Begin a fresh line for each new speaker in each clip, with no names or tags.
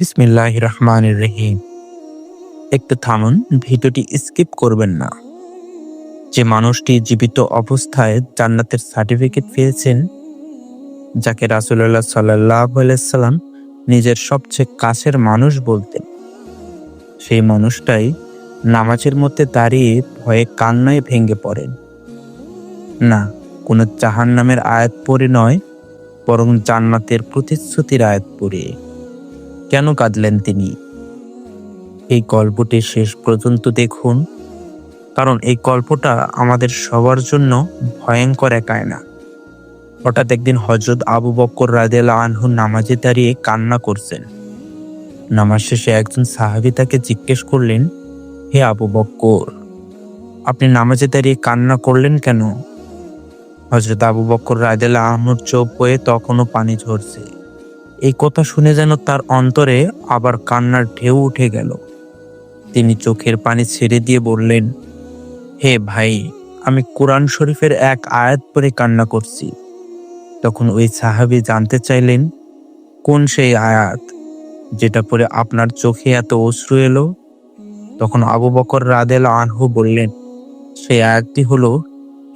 বিসমিল্লাহ রহমান রহিম একটু থামুন, ভিডিওটি স্কিপ করবেন না। যে মানুষটি জীবিত অবস্থায় জান্নাতের সার্টিফিকেট পেয়েছেন, যাকে রাসুল্লাহ সাল্লাহ সাল্লাম নিজের সবচেয়ে কাছের মানুষ বলতেন। সেই মানুষটাই নামাজের মধ্যে দাঁড়িয়ে ভয়ে কান্নায় ভেঙে পড়েন। না, কোনো জাহান নামের আয়াত পড়ে নয়, বরং জান্নাতের প্রতিশ্রুতির আয়াত পড়ে। কেন কাঁদলেন তিনি? এই গল্পটি শেষ পর্যন্ত দেখুন, কারণ এই গল্পটা আমাদের সবার জন্য ভয়ঙ্কর একায় না হঠাৎ একদিন হজরত আবু বক্কর রাদেল আনহু নামাজে দাঁড়িয়ে কান্না করছেন। নামাজ শেষে একজন সাহাবি তাকে জিজ্ঞেস করলেন, হে আবু বক্কর আপনি নামাজে দাঁড়িয়ে কান্না করলেন কেন? হজরত আবু বক্কর রাদেল আহমদ চোখ হয়ে তখনও পানি ঝরছে। এই কথা শুনে যেন তার অন্তরে আবার কান্নার ঢেউ উঠে গেল। তিনি চোখের পানি ছেড়ে দিয়ে বললেন, হে ভাই, আমি কোরআন শরীফের এক আয়াত পরে কান্না করছি। তখন ওই সাহাবি জানতে চাইলেন, কোন সেই আয়াত যেটা পরে আপনার চোখে এত অশ্রু এলো? তখন আবু বকর রাদেল আনহু বললেন, সেই আয়াতটি হলো,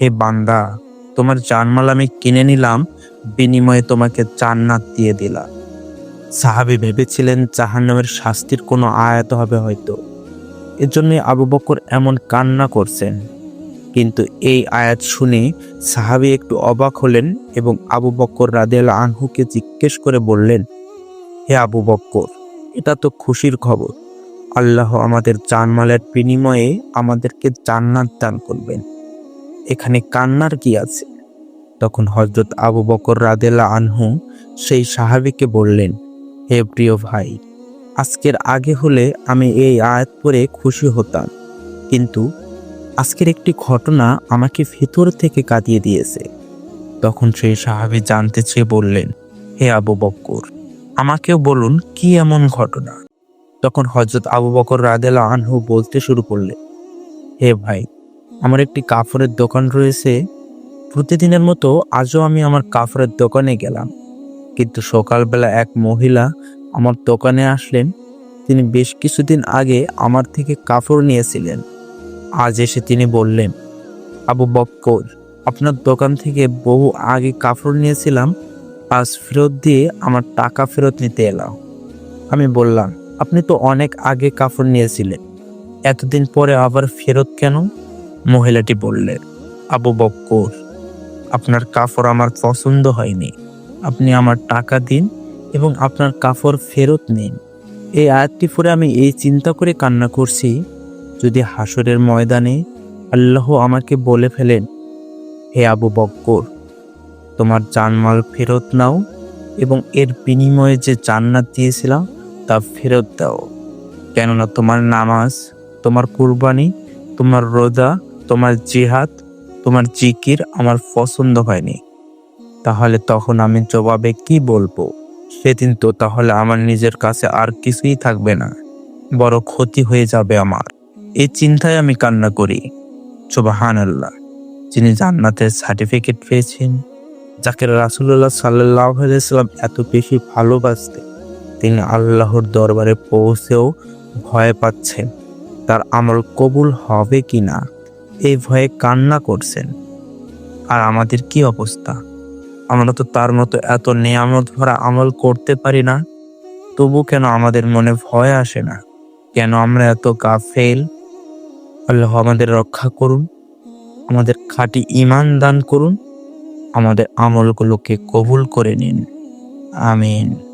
হে বান্দা, তোমার জানমাল আমি কিনে নিলাম বিনিময়ে তোমাকে জান্নাত দিয়ে দিলা। সাহাবি ভেবেছিলেন জাহান্নামের শাস্তির কোনো আয়াত হবে হয়তো। এজন্যই আবু বকর এমন কান্না করছেন। কিন্তু এই আয়াত শুনে সাহাবি একটু অবাক হলেন এবং আবু বক্কর রাদেল আনহুকে জিজ্ঞেস করে বললেন, হে আবু বক্কর এটা তো খুশির খবর। আল্লাহ আমাদের জানমালের বিনিময়ে আমাদেরকে জান্নাত দান করবেন। এখানে কান্নার কি আছে? তখন হজরত আবু বকর রাদেলা আনহু সেই সাহাবিকে বললেন, হে প্রিয় ভাই, আজকের আগে হলে আমি এই আয়াত পরে খুশি হতাম, কিন্তু আজকের একটি ঘটনা আমাকে ভেতর থেকে কাঁদিয়ে দিয়েছে। তখন সেই সাহাবি জানতে চেয়ে বললেন, হে আবু বক্কর আমাকেও বলুন কি এমন ঘটনা? তখন হজরত আবু বকর রাদেলা আনহু বলতে শুরু করলেন, হে ভাই, আমার একটি কাপড়ের দোকান রয়েছে প্রতিদিনের মতো আজও আমি আমার কাপড়ের দোকানে গেলাম। কিন্তু সকালবেলা এক মহিলা আমার দোকানে আসলেন। তিনি বেশ কিছুদিন আগে আমার থেকে কাপড় নিয়েছিলেন। আজ এসে তিনি বললেন, আবু বক্কর, আপনার দোকান থেকে বহু আগে কাপড় নিয়েছিলাম। আজ ফেরত দিয়ে আমার টাকা ফেরত নিতে এলাম। আমি বললাম, আপনি তো অনেক আগে কাপড় নিয়েছিলেন। এতদিন পরে আবার ফেরত কেন? মহিলাটি বললেন, আবু বক্কর আপনার কাপড় আমার পছন্দ হয়নি। আপনি আমার টাকা দিন এবং আপনার কাপড় ফেরত নিন। এই আয়াতটি পরে আমি এই চিন্তা করে কান্না করছি, যদি হাসরের ময়দানে আল্লাহ আমাকে বলে ফেলেন, হে আবু বক্কর, তোমার জানমাল ফেরত নাও এবং এর বিনিময়ে যে জান্নাত দিয়েছিলাম তা ফেরত দাও। কেননা তোমার নামাজ, তোমার কুরবানি, তোমার রোজা, তোমার জিহাদ তোমার জিকির আমার পছন্দ হয়নি। তাহলে তখন আমি জবাবে কি বলব? সেদিন তো তাহলে আমার নিজের কাছে আর কিছুই থাকবে না। বড় ক্ষতি হয়ে যাবে আমার। এই চিন্তায় আমি কান্না করি। সুবাহান আল্লাহ যিনি জান্নাতের সার্টিফিকেট পেয়েছেন, যাকে রাসুল্লাহ সাল্লাহ সাল্লাম এত বেশি ভালোবাসতেন তিনি আল্লাহর দরবারে পৌঁছেও ভয় পাচ্ছেন। তার আমল কবুল হবে কি না এই ভয়ে কান্না করছেন। আর আমাদের কি অবস্থা? আমরা তো তার মতো এত নিয়ামত ভরা আমল করতে পারি না। তবু কেন আমাদের মনে ভয় আসে না? কেন আমরা এত গাফেল? আল্লাহ আমাদের রক্ষা করুন। আমাদের খাঁটি ইমান দান করুন। আমাদের আমলগুলোকে কবুল করে নিন। আমিন।